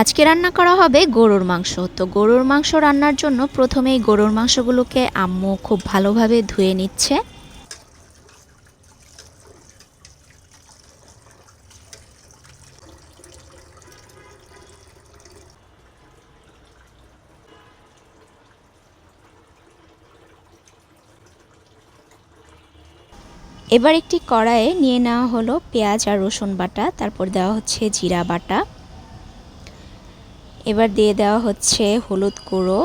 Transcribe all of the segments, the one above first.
আজকে রান্না করা হবে গরুর মাংস। তো গরুর মাংস রান্নার জন্য প্রথমেই গরুর মাংসগুলোকে আম্মু খুব ভালোভাবে ধুয়ে নিচ্ছে। এবার একটি কড়াইয়ে নিয়ে নেওয়া হলো পেঁয়াজ আর রসুন বাটা, তারপর দেওয়া হচ্ছে জিরা বাটা। এবার দিয়ে দেওয়া হচ্ছে হলুদ গুঁড়ো,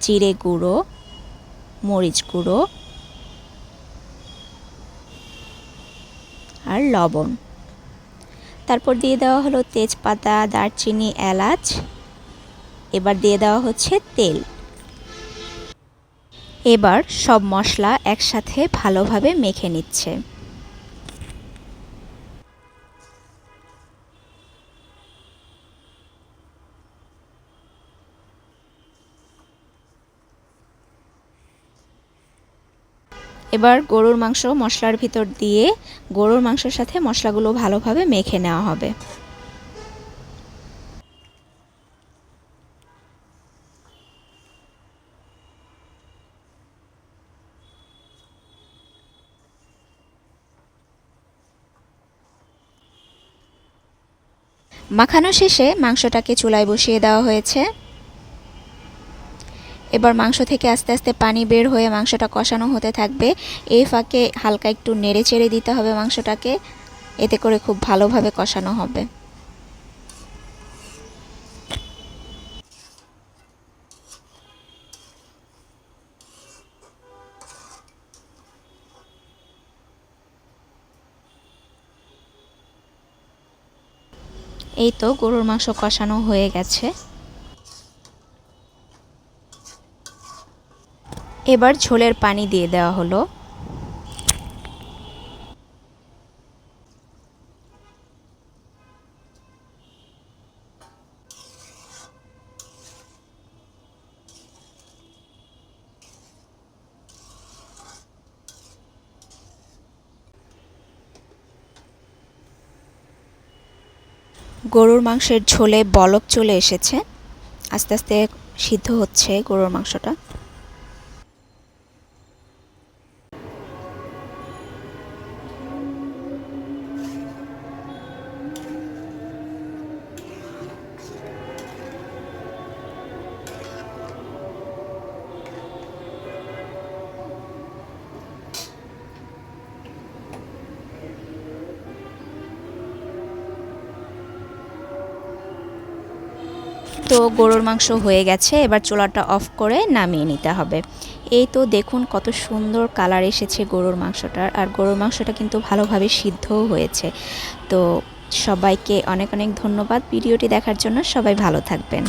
জিরে গুঁড়ো, মরিচ গুঁড়ো আর লবণ। তারপর দিয়ে দেওয়া হলো তেজপাতা, দারচিনি, এলাচ। এবার দিয়ে দেওয়া হচ্ছে তেল। এবার সব মশলা একসাথে ভালোভাবে মেখে নিচ্ছে। এবার গরুর মাংস মশলার ভিতর দিয়ে গরুর মাংসের সাথে মশলাগুলো ভালোভাবে মেখে নেওয়া হবে। মাখানো শেষে মাংসটাকে চুলায় বসিয়ে দেওয়া হয়েছে। এবার মাংস থেকে আস্তে আস্তে পানি বের হয়ে মাংসটা কষানো হতে থাকবে। এই ফাঁকে হালকা একটু নেড়ে চেড়ে দিতে হবে মাংসটাকে। এতে করে খুব ভালোভাবে কষানো হবে। এই তো গরুর মাংস কষানো হয়ে গেছে। এবার ঝোলের পানি দিয়ে দেওয়া হলো। গরুর মাংসের ঝোলে বলক চলে এসেছে। আস্তে আস্তে সিদ্ধ হচ্ছে গরুর মাংসটা। তো গরুর মাংস হয়ে গেছে, এবার চোলাটা অফ করে নামিয়ে নিতে হবে। এই তো দেখুন কত সুন্দর কালার এসেছে গরুর মাংসটার, আর গরুর মাংসটা কিন্তু ভালোভাবে সিদ্ধও হয়েছে। তো সবাইকে অনেক অনেক ধন্যবাদ ভিডিওটি দেখার জন্য, সবাই ভালো থাকবেন।